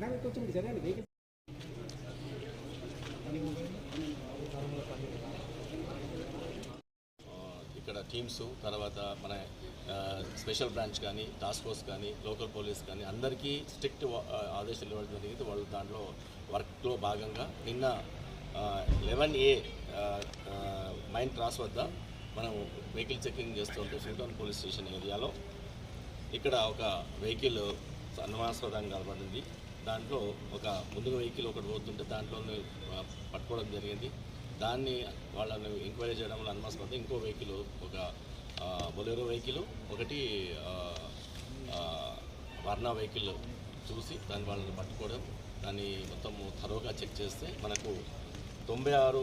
నాకు కొంచెం సరే అండి ఇక్కడ టీమ్స్ తర్వాత మన స్పెషల్ బ్రాంచ్ కానీ టాస్క్ ఫోర్స్ కానీ లోకల్ పోలీస్ కానీ అందరికీ స్ట్రిక్ట్ ఆదేశాలు ఇవ్వడం జరిగింది. వాళ్ళు దాంట్లో వర్క్లో భాగంగా నిన్న లెవెన్ ఏ మైన్ క్రాస్ వద్ద మనం వెహికల్ చెకింగ్ చేస్తుంటే సుల్తాన్ పోలీస్ స్టేషన్ ఏరియాలో ఇక్కడ ఒక వెహికల్ అనుమానాస్పదంగా కనబడింది. దాంట్లో ఒక ముందుగా వెహికల్ ఒకటి పోతుంటే దాంట్లో పట్టుకోవడం జరిగింది. దాన్ని వాళ్ళని ఎంక్వైరీ చేయడంలో వల్ల ఇంకో వెహికల్ ఒక బొలేరో వెహికల్ ఒకటి వర్ణ వెహికల్ చూసి దాన్ని వాళ్ళని పట్టుకోవడం దాన్ని మొత్తం తరోగా చెక్ చేస్తే మనకు తొంభై ఆరు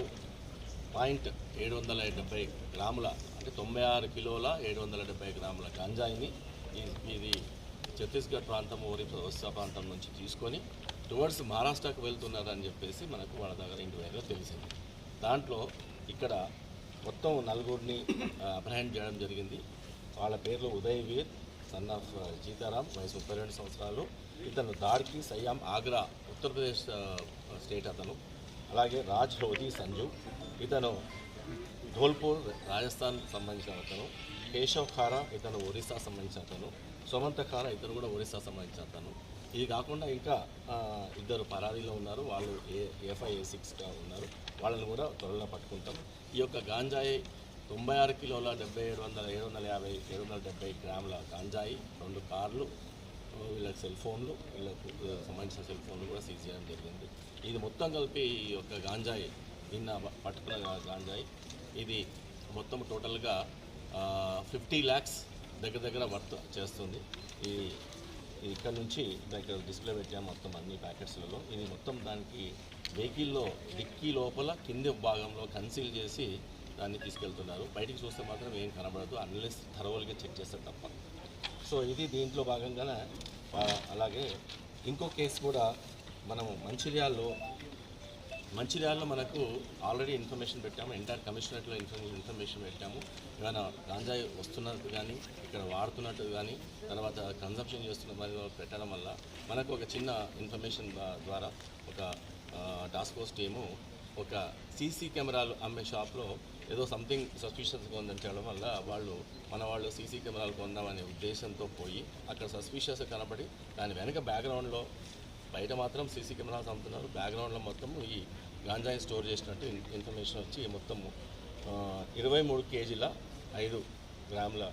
పాయింట్ ఏడు వందల డెబ్బై గ్రాముల అంటే తొంభై ఆరు కిలోల ఏడు వందల డెబ్బై గ్రాముల గంజాయిని ఇది ఛత్తీస్గఢ్ ప్రాంతం ఓరి ఒరిస్సా ప్రాంతం నుంచి తీసుకొని టువర్డ్స్ మహారాష్ట్రకు వెళ్తున్నారని చెప్పేసి మనకు వాళ్ళ దగ్గర ఇంటివైగా తెలిసింది. దాంట్లో ఇక్కడ మొత్తం నలుగురిని అప్రహెండ్ చేయడం జరిగింది. వాళ్ళ పేర్లు ఉదయవీర్ సన్ ఆఫ్ సీతారాం వయసు ముప్పై రెండు సంవత్సరాలు. ఇతను దాడికి సయ్యాం ఆగ్రా ఉత్తరప్రదేశ్ స్టేట్ అతను. అలాగే రాజ్ హోదీ సంజు. ఇతను ధోల్పూర్ రాజస్థాన్ సంబంధించిన అతను. కేశవ్ ఖారా ఇతను ఒరిస్సా సంబంధించిన అతను. సుమంత ఖారా ఇతను కూడా ఒరిస్సా సంబంధించిన అతను. ఇది కాకుండా ఇంకా ఇద్దరు పరారీలో ఉన్నారు. వాళ్ళు ఏ ఎఫ్ఐ ఏ సిక్స్గా ఉన్నారు. వాళ్ళని కూడా త్వరలో పట్టుకుంటాం. ఈ యొక్క గాంజాయి తొంభై ఆరు కిలోల డెబ్బై ఏడు వందల ఏడు వందల యాభై ఏడు వందల డెబ్బై గ్రాముల గాంజాయి రెండు కార్లు వీళ్ళకి సెల్ ఫోన్లు వీళ్ళకు సంబంధించిన సెల్ ఫోన్లు కూడా సీజ్ చేయడం జరిగింది. ఇది మొత్తం కలిపి ఈ యొక్క గాంజాయి నిన్న పట్టుకున్న గాంజాయి. ఇది మొత్తం టోటల్గా ఫిఫ్టీ ల్యాక్స్ దగ్గర దగ్గర వర్త్ చేస్తుంది. ఈ ఇక్కడ నుంచి దగ్గర డిస్ప్లే పెట్టాము మొత్తం అన్ని ప్యాకెట్స్లలో. ఇది మొత్తం దానికి వెహికల్లో డిక్కీ లోపల కింది భాగంలో కన్సీల్ చేసి దాన్ని తీసుకెళ్తున్నారు. బయటికి చూస్తే మాత్రం ఏం కనబడదు. అన్లెస్ థర్వల్గా చెక్ చేస్తారు తప్ప. సో ఇది దీంట్లో భాగంగానే అలాగే ఇంకో కేసు కూడా మనము మంచిర్యాల్లో మంచిర్యాలలో మనకు ఆల్రెడీ ఇన్ఫర్మేషన్ పెట్టాము ఎంటైర్ కమిషనరేట్లో ఇన్ఫర్మేషన్ ఇన్ఫర్మేషన్ పెట్టాము. ఏమైనా గాంజాయి వస్తున్నట్టు కానీ ఇక్కడ వాడుతున్నట్టు కానీ తర్వాత కన్సంప్షన్ చేస్తున్న మరి పెట్టడం వల్ల మనకు ఒక చిన్న ఇన్ఫర్మేషన్ ద్వారా ఒక టాస్క్ ఫోర్స్ టీము ఒక సీసీ కెమెరాలు అమ్మే షాప్లో ఏదో సంథింగ్ సస్పిషియస్గా ఉందని చెప్పడం వల్ల వాళ్ళు మన వాళ్ళు సీసీ కెమెరాలు కొందామనే ఉద్దేశంతో పోయి అక్కడ సస్పిషియస్ కనబడి దాని వెనక బ్యాక్గ్రౌండ్లో బయట మాత్రం సీసీ కెమెరాస్ అమ్ముతున్నారు. బ్యాక్గ్రౌండ్లో మొత్తం ఈ గాంజాయి స్టోర్ చేసినట్టు ఇన్ఫర్మేషన్ వచ్చి మొత్తం ఇరవై మూడు కేజీల ఐదు గ్రాముల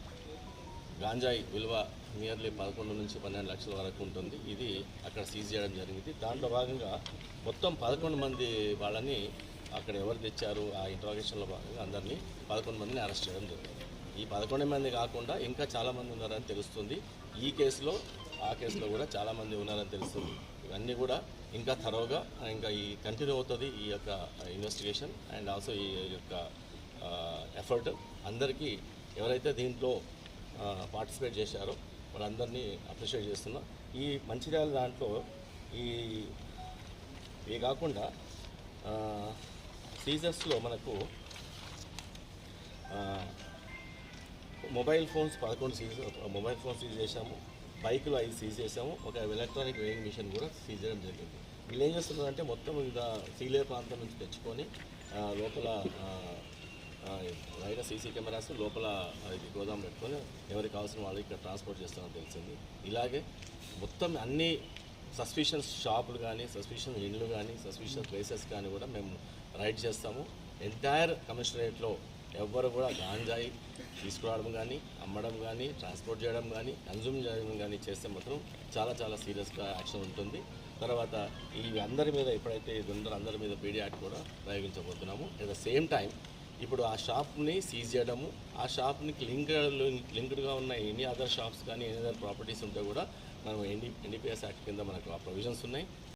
గాంజాయి విలువ నియర్లీ పదకొండు నుంచి పన్నెండు లక్షల వరకు ఉంటుంది. ఇది అక్కడ సీజ్ చేయడం జరిగింది. దాంట్లో భాగంగా మొత్తం పదకొండు మంది వాళ్ళని అక్కడ ఎవరు తెచ్చారు ఆ ఇంట్రాగేషన్లో భాగంగా అందరినీ పదకొండు మందిని అరెస్ట్ చేయడం జరిగింది. ఈ పదకొండు మంది కాకుండా ఇంకా చాలామంది ఉన్నారని తెలుస్తుంది. ఈ కేసులో ఆ కేసులో కూడా చాలామంది ఉన్నారని తెలుస్తుంది. ఇవన్నీ కూడా ఇంకా తరవుగా ఇంకా ఈ కంటిన్యూ అవుతుంది ఈ యొక్క ఇన్వెస్టిగేషన్ అండ్ ఆల్సో ఈ యొక్క ఎఫర్ట్. అందరికీ ఎవరైతే దీంట్లో పార్టిసిపేట్ చేశారో వాళ్ళందరినీ అప్రిషియేట్ చేస్తున్నా. ఈ మంచిర్యాల దాంట్లో ఈ ఇవి కాకుండా సీజర్స్లో మనకు మొబైల్ ఫోన్స్ పదకొండు సీజ్ మొబైల్ ఫోన్స్ సీజ్ చేశాము. బైకులు ఐదు సీజ్ చేసాము. ఒక ఎలక్ట్రానిక్ వేయింగ్ మిషన్ కూడా సీజ్ చేయడం జరిగింది. వీళ్ళు ఏం చేస్తున్నారంటే మొత్తం ఇంకా సీలే ప్రాంతం నుంచి తెచ్చుకొని లోపల ఆ, బయట సీసీ కెమెరాస్ లోపల ఇది గోదాం పెట్టుకొని ఎవరికి కావాల్సిన వాళ్ళు ఇక్కడ ట్రాన్స్పోర్ట్ చేస్తామని తెలిసింది. ఇలాగే మొత్తం అన్ని సస్పిషన్స్ షాపులు కానీ సస్పిషన్ ఇండ్లు కానీ సస్పిషన్ ప్లేసెస్ కానీ కూడా మేము రైడ్ చేస్తాము. ఎంటైర్ కమిషనరేట్లో ఎవ్వరు కూడా గాంజాయి తీసుకురావడం కానీ అమ్మడం కానీ ట్రాన్స్పోర్ట్ చేయడం కానీ కన్జ్యూమ్ చేయడం కానీ చేస్తే మాత్రం చాలా చాలా సీరియస్గా యాక్షన్ ఉంటుంది. తర్వాత ఈ అందరి మీద ఎప్పుడైతే ఇది ఉందో అందరి మీద పీడీ యాక్ట్ కూడా ప్రయోగించబోతున్నాము అట్ ద సేమ్ టైం ఇప్పుడు ఆ షాప్ని సీజ్ చేయడము ఆ షాప్ని లింక్ లింక్డ్గా ఉన్న ఎనీ అదర్ షాప్స్ కానీ ఎనీ అదర్ ప్రాపర్టీస్ ఉంటే కూడా మనం ఎన్డీ ఎన్డీపీఎస్ యాక్ట్ కింద మనకు ఆ ప్రొవిజన్స్ ఉన్నాయి.